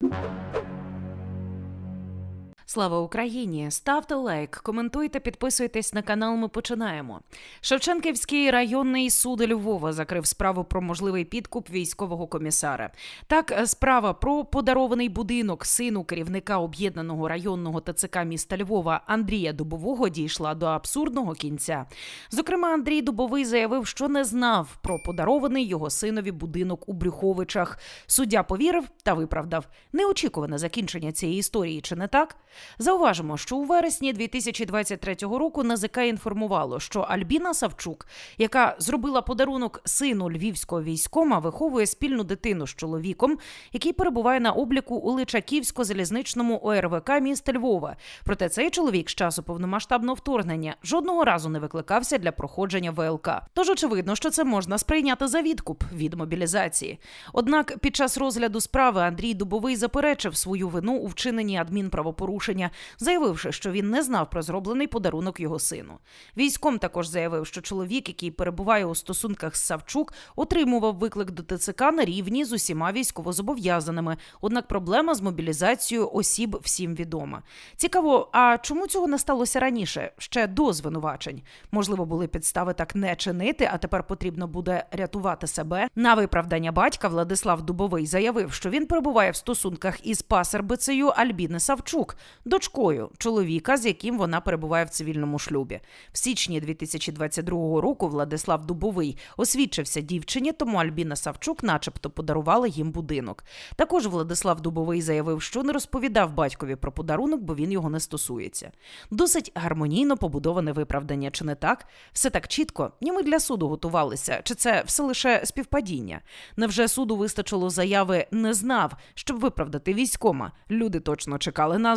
you Слава Україні! Ставте лайк, коментуйте, підписуйтесь на канал. Ми починаємо. Шевченківський районний суд Львова закрив справу про можливий підкуп військового комісара. Так, справа про подарований будинок сину керівника об'єднаного районного ТЦК міста Львова Андрія Дубового дійшла до абсурдного кінця. Зокрема, Андрій Дубовий заявив, що не знав про подарований його синові будинок у Брюховичах. Суддя повірив та виправдав. Неочікуване закінчення цієї історії, чи не так? Зауважимо, що у вересні 2023 року НАЗК інформувало, що Альбіна Савчук, яка зробила подарунок сину львівського військома, виховує спільну дитину з чоловіком, який перебуває на обліку у Личаківсько-залізничному ОРВК міста Львова. Проте цей чоловік з часу повномасштабного вторгнення жодного разу не викликався для проходження ВЛК. Тож очевидно, що це можна сприйняти за відкуп від мобілізації. Однак під час розгляду справи Андрій Дубовий заперечив свою вину у вчиненні адмінправопорушення, заявивши, що він не знав про зроблений подарунок його сину. Військом також заявив, що чоловік, який перебуває у стосунках з Савчук, отримував виклик до ТЦК на рівні з усіма військовозобов'язаними. Однак проблема з мобілізацією осіб всім відома. Цікаво, а чому цього не сталося раніше, ще до звинувачень? Можливо, були підстави так не чинити, а тепер потрібно буде рятувати себе. На виправдання батька Владислав Дубовий заявив, що він перебуває в стосунках із пасербицею Альбіни Савчук, дочкою чоловіка, з яким вона перебуває в цивільному шлюбі. В січні 2022 року Владислав Дубовий освідчився дівчині, тому Альбіна Савчук, начебто, подарувала їм будинок. Також Владислав Дубовий заявив, що не розповідав батькові про подарунок, бо він його не стосується. Досить гармонійно побудоване виправдання, чи не так? Все так чітко, ні ми для суду готувалися, чи це все лише співпадіння? Невже суду вистачило заяви не знав, щоб виправдати військома? Люди точно чекали на